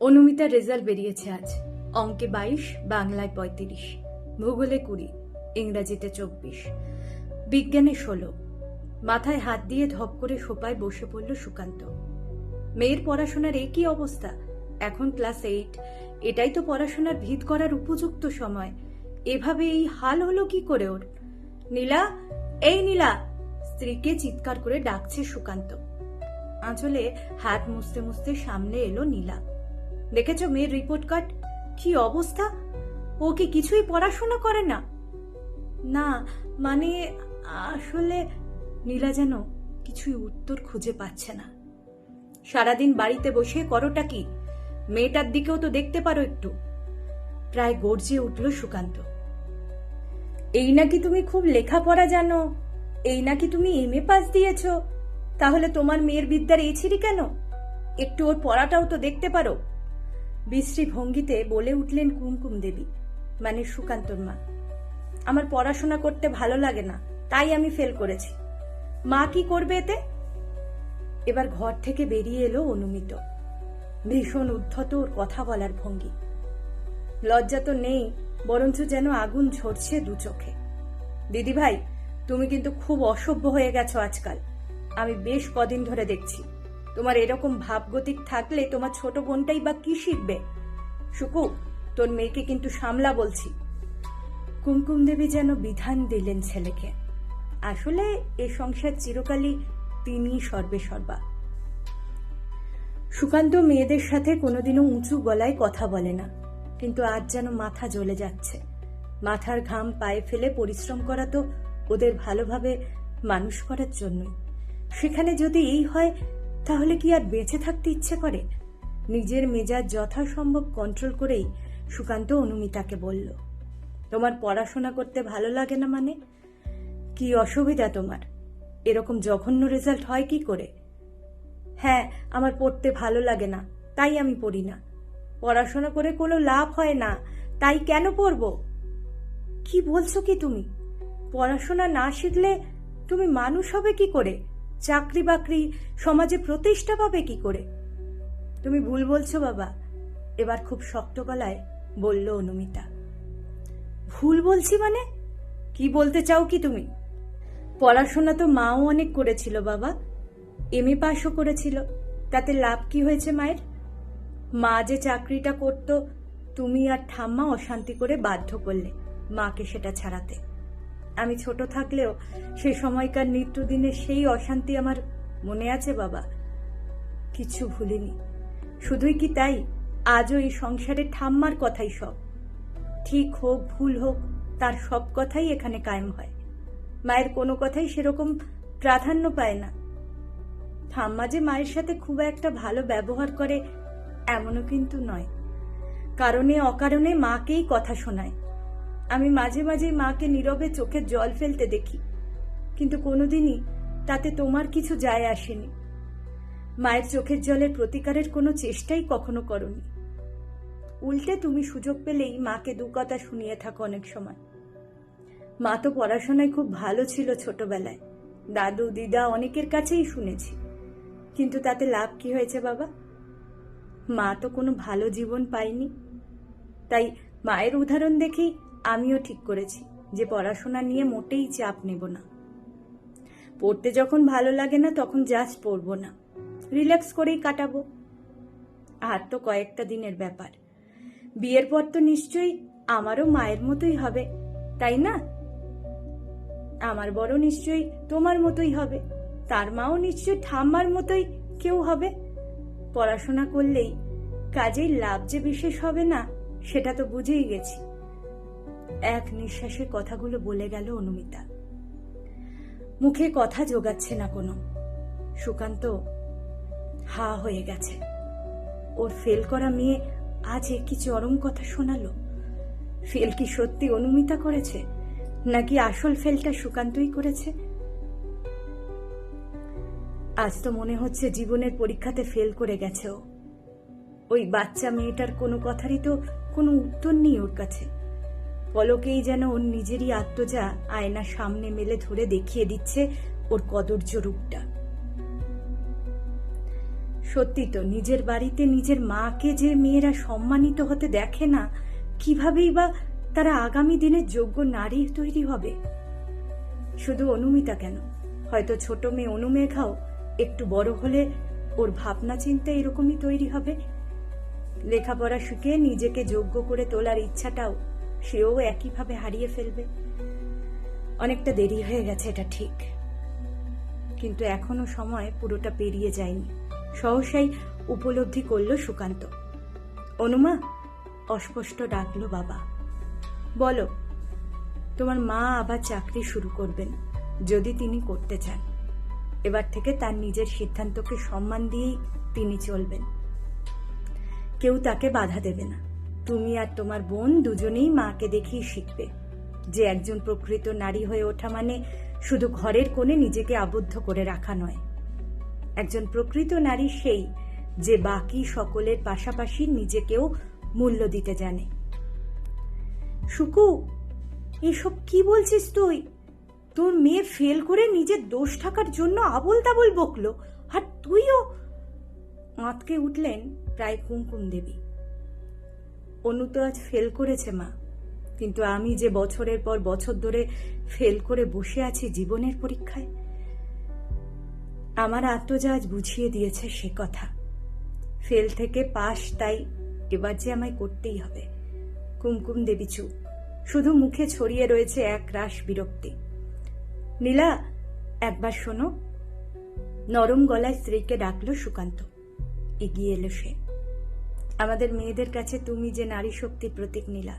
অনুমিতার result বেরিয়েছে আজ। অঙ্কে বাইশ, বাংলায় পঁয়ত্রিশ, ভূগোলে কুড়ি, ইংরাজিতে চব্বিশ, বিজ্ঞানে ষোলো। মাথায় হাত দিয়ে ধপ করে সোপায় বসে পড়ল সুকান্ত। মেয়ের পড়াশোনার কি অবস্থা? এখন ক্লাস এইট। এটাই তো পড়াশোনার ভিত করার উপযুক্ত সময়। এভাবে এই হাল হলো কি করে ওর? নীলা? এই নীলা! স্ত্রীকে চিৎকার করে ডাকছে সুকান্ত। আঁচলে হাত মুছতে মুছতে সামনে এলো নীলা। দেখেছ মেয়ের রিপোর্ট কার্ড কি অবস্থা? ও কি কিছুই পড়াশোনা করে না? না মানে আসলে নীলা যেন কিছুই উত্তর খুঁজে পাচ্ছে না। সারাদিন বাড়িতে বসে করোটা কি? মেয়েটার দিকেও তো দেখতে পারো একটু। প্রায় গর্জে উঠল সুকান্ত। এই নাকি তুমি খুব লেখাপড়া জানো? এই নাকি তুমি এম এ পাস দিয়েছ? তাহলে তোমার মেয়ের বিদ্যার এই ছিরি কেন? একটু ওর পড়াটাও তো দেখতে পারো। বিশ্রী ভঙ্গিতে বলে উঠলেন কুমকুম দেবী মানে সুকান্তর মা। আমার পড়াশোনা করতে ভালো লাগে না, তাই আমি ফেল করেছি। মা কি করবে এতে? এবার ঘর থেকে বেরিয়ে এলো অনুমিত। ভীষণ উদ্ধত ওর কথা বলার ভঙ্গি। লজ্জা তো নেই, বরঞ্চ যেন আগুন ঝরছে দু চোখে। দিদি ভাই তুমি কিন্তু খুব অসভ্য হয়ে গেছো আজকাল। আমি বেশ কদিন ধরে দেখছি। তোমার এরকম ভাবগতিক থাকলে তোমার ছোট বোনটাই বা কি শিখবে? সুকু তোর মেয়েকে কিন্তু সামলা বলছি। কুমকুম দেবী যেন বিধান দিলেন ছেলেকে। আসলে এ সংসার চিরকালই তিনি সর্বে সর্বা। সুকান্ত মেয়েদের সাথে কোনোদিনও উঁচু গলায় কথা বলে না, কিন্তু আজ যেন মাথা জ্বলে যাচ্ছে। মাথার ঘাম পায়ে ফেলে পরিশ্রম করা তো ওদের ভালোভাবে মানুষ করার জন্যই। সেখানে যদি এই হয় তাহলে কি আর বেঁচে থাকতে ইচ্ছে করে? নিজের মেজাজ যথাসম্ভব কন্ট্রোল করেই সুকান্ত অনুমিতাকে বলল, তোমার পড়াশোনা করতে ভালো লাগে না মানে? কি অসুবিধা তোমার? এরকম জঘন্য রেজাল্ট হয় কি করে? হ্যাঁ আমার পড়তে ভালো লাগে না, তাই আমি পড়ি না। পড়াশোনা করে কোনো লাভ হয় না, তাই কেন পড়ব? কি বলছো কি তুমি? পড়াশোনা না শিখলে তুমি মানুষ হবে কি করে? চাকরি বাকরি সমাজে প্রতিষ্ঠা পাবে কি করে? তুমি ভুল বলছো বাবা। এবার খুব শক্ত গলায় বলল অনুমিতা। ভুল বলছি মানে? কি বলতে চাও কি তুমি? পড়াশোনা তো মাও অনেক করেছিল বাবা। এম এ পাশও করেছিল। তাতে লাভ কি হয়েছে মায়ের? মা যে চাকরিটা করত, তুমি আর ঠাম্মা অশান্তি করে বাধ্য করলে মাকে সেটা ছাড়াতে। আমি ছোট থাকলেও সেই সময়কার নিত্যদিনের সেই অশান্তি আমার মনে আছে, বাবা। কিছু ভুলিনি। শুধুই কি তাই? আজও এই সংসারে ঠাম্মার কথাই সব। ঠিক হোক, ভুল হোক, তার সব কথাই এখানে কায়েম হয়। মায়ের কোনো কথাই সেরকম প্রাধান্য পায় না। ঠাম্মা যে মায়ের সাথে খুব একটা ভালো ব্যবহার করে, এমনও কিন্তু নয়। কারণে, অকারণে মাকেই কথা শোনায়। আমি মাঝে মাঝে মাকে নীরবে চোখের জল ফেলতে দেখি। কিন্তু কোনোদিনই তাতে তোমার কিছু যায় আসেনি। মায়ের চোখের জলের প্রতিকারের কোনো চেষ্টাই কখনো করনি। উল্টে তুমি সুযোগ পেলেই মাকে দু কথা শুনিয়ে থাকো অনেক সময়। মা তো পড়াশোনায় খুব ভালো ছিল ছোটবেলায়। দাদু, দিদা অনেকের কাছেই শুনেছি। কিন্তু তাতে লাভ কি হয়েছে বাবা? মা তো কোনো ভালো জীবন পায়নি। তাই মায়ের উদাহরণ দেখেই আমিও ঠিক করেছি যে পড়াশোনা নিয়ে মোটেই চাপ নেব না। পড়তে যখন ভালো লাগে না, তখন জাস্ট পড়ব না। রিল্যাক্স করেই কাটাবো। আর তো কয়েকটা দিনের ব্যাপার। বিয়ের পর তো নিশ্চয়ই আমারও মায়ের মতোই হবে, তাই না? আমার বড় নিশ্চয়ই তোমার মতোই হবে, তার মাও নিশ্চয়ই ঠাম্মার মতোই কেউ হবে। পড়াশোনা করলেই কাজেই লাভ যে বিশেষ হবে না, সেটা তো বুঝেই গেছি। এক নিঃশ্বাসে কথাগুলো বলে গেল অনুমিতা। মুখে কথা জোগাচ্ছে না কোনো। সুকান্ত, হা হয়ে গেছে। ওর ফেল করা মেয়ে আজ কি চরম কথা শোনালো? ফেল কি সত্যি অনুমিতা করেছে? নাকি আসল ফেলটা সুকান্তই করেছে? আজ তো মনে হচ্ছে জীবনের পরীক্ষাতে ফেল করে গেছে ও। ওই বাচ্চা মেয়েটার কোনো কথারই তো কোনো উত্তর নেই ওর কাছে। পলকেই যেন ওর নিজেরই আত্মজা আয়না সামনে মেলে ধরে দেখিয়ে দিচ্ছে ওর কদর্য রূপটা। সত্যি তো, নিজের বাড়িতে নিজের মাকে যে মেয়েরা সম্মানিত হতে দেখে না, কিভাবেই বা তারা আগামী দিনে যোগ্য নারী তৈরি হবে? শুধু অনুমিতা কেন? হয়তো ছোট মেয়ে অনুমেঘাও একটু বড় হলে ওর ভাবনা চিন্তা এরকমই তৈরি হবে। লেখাপড়া শিখে নিজেকে যোগ্য করে তোলার ইচ্ছাটাও সেও একইভাবে হারিয়ে ফেলবে। অনেকটা দেরি হয়ে গেছে, এটা ঠিক। কিন্তু এখনও সময় পুরোটা পেরিয়ে যায়নি। সহসাই উপলব্ধি করল সুকান্ত। অনুমা, অস্পষ্ট ডাকলো বাবা। বলো, তোমার মা আবার চাকরি শুরু করবেন, যদি তিনি করতে চান। এবার থেকে তার নিজের সিদ্ধান্তকে সম্মান দিয়েই তিনি চলবেন। কেউ তাকে বাধা দেবে না। তুমি আর তোমার বোন দুজনেই মাকে দেখেই শিখবে। যে একজন প্রকৃত নারী হয়ে ওঠা মানে শুধু ঘরের কোণে নিজেকে আবদ্ধ করে রাখা নয়। একজন প্রকৃত নারী সেই যে বাকি সকলের পাশাপাশি নিজেকেও মূল্য দিতে জানে। সুকু এসব কি বলছিস তুই? তোর মেয়ে ফেল করে নিজের দোষ থাকার জন্য আবল তাবল বকলো, আর তুইও? আঁতকে উঠলেন প্রায় কুমকুম দেবী। অনু তো আজ ফেল করেছে, মা। কিন্তু আমি যে বছরের পর বছর ধরে ফেল করে বসে আছি জীবনের পরীক্ষায়, আমার আত্মজাজ বুঝিয়ে দিয়েছে সে কথা। ফেল থেকে পাশ তাই এবার যে আমায় করতেই হবে। কুমকুম দেবী চুপ। শুধু মুখে ছড়িয়ে রয়েছে এক রাস বিরক্তি। নীলা, একবার শোনো। নরম গলায় স্ত্রীকে ডাকলো সুকান্ত। এগিয়ে এলো সে। আমাদের মেয়েদের কাছে তুমি যে নারী শক্তির প্রতীক নীলা,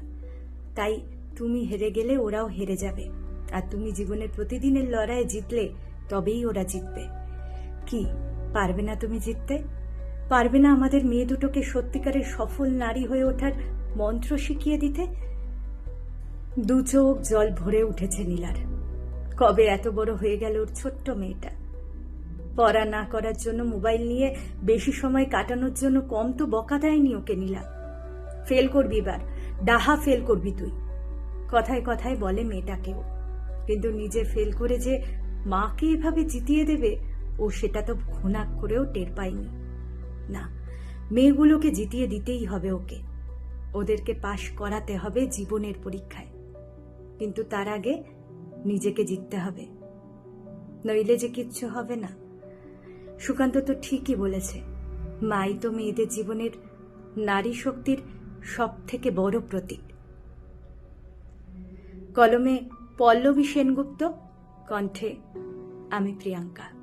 তাই তুমি হেরে গেলে ওরাও হেরে যাবে। আর তুমি জীবনের প্রতিদিনের লড়াইয়ে জিতলে তবেই ওরা জিতবে। কি, পারবে না তুমি জিততে? পারবে না আমাদের মেয়ে দুটোকে সত্যিকারের সফল নারী হয়ে ওঠার মন্ত্র শিখিয়ে দিতে? দু চোখ জল ভরে উঠেছে নীলার। কবে এত বড় হয়ে গেল ওর ছোট্ট মেয়েটা? পড়া না করার জন্য মোবাইল নিয়ে বেশি সময় কাটানোর জন্য কম তো বকা দেয়নি ওকে নীলা। ফেল করবি এবার। ডাহা ফেল করবি তুই। কথায় কথায় বলে মেয়েটাকেও। কিন্তু নিজে ফেল করে যে মাকে এভাবে জিতিয়ে দেবে, ও সেটা তো ঘুণাক করেও টের পায়নি। না, মেয়েগুলোকে জিতিয়ে দিতেই হবে ওকে। ওদেরকে পাশ করাতে হবে জীবনের পরীক্ষায়। কিন্তু তার আগে নিজেকে জিততে হবে। নইলে যে কিচ্ছু হবে না। সুকান্ত তো ঠিকই বলেছে, মাই তো মেয়েদের জীবনের নারী শক্তির সব থেকে বড় প্রতীক। কলমে পল্লবী সেনগুপ্ত, কণ্ঠে আমি প্রিয়াঙ্কা।